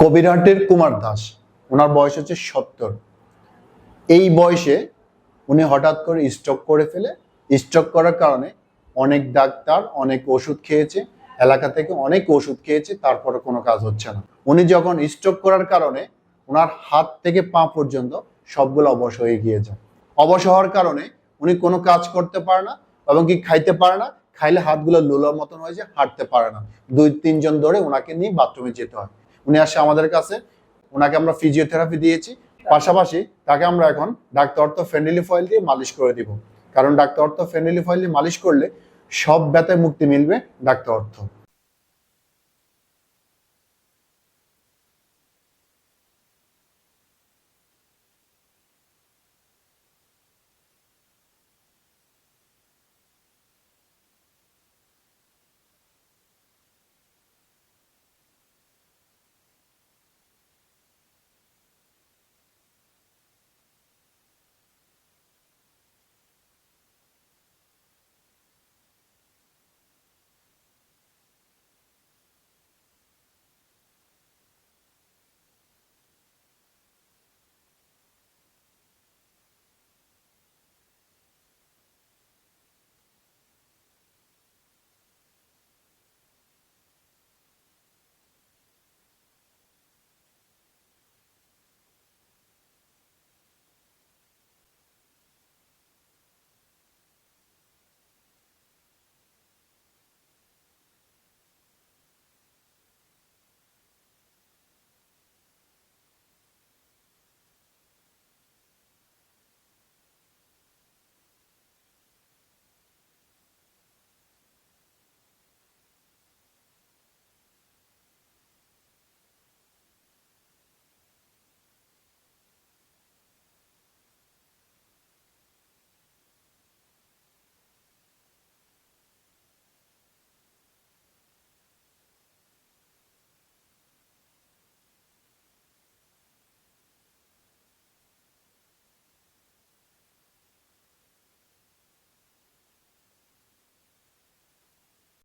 কবিরহাটের কুমার দাস, ওনার বয়স হচ্ছে সত্তর। এই বয়সে উনি হঠাৎ করে স্ট্রোক করে ফেলে। স্ট্রোক করার কারণে অনেক ডাক্তার অনেক ওষুধ খেয়েছে, এলাকা থেকে অনেক ওষুধ খেয়েছে, তারপরে কোনো কাজ হচ্ছে না। উনি যখন স্ট্রোক করার কারণে ওনার হাত থেকে পা পর্যন্ত সবগুলো অবশ হয়ে গিয়ে যায় অবশ হওয়ার কারণে উনি কোনো কাজ করতে পারে না এবং কি খাইতে পারে না, খাইলে হাতগুলো লোলার মতন হয়ে যায়, হাঁটতে পারে না। দুই তিনজন ধরে ওনাকে নিয়ে বাথরুমে যেতে হয়। উনি আসে আমাদের কাছে ওনাকে আমরা ফিজিওথেরাপি দিয়েছি। পাশাপাশি তাকে আমরা এখন ডাক্তার অর্থ ফ্রেন্ডলি ফয়েল দিয়ে মালিশ করে দিব। কারণ ডাক্তার অর্থ ফ্রেন্ডলি ফয়েল দিয়ে মালিশ করলে সব ব্যথায় মুক্তি মিলবে ডাক্তার অর্থ।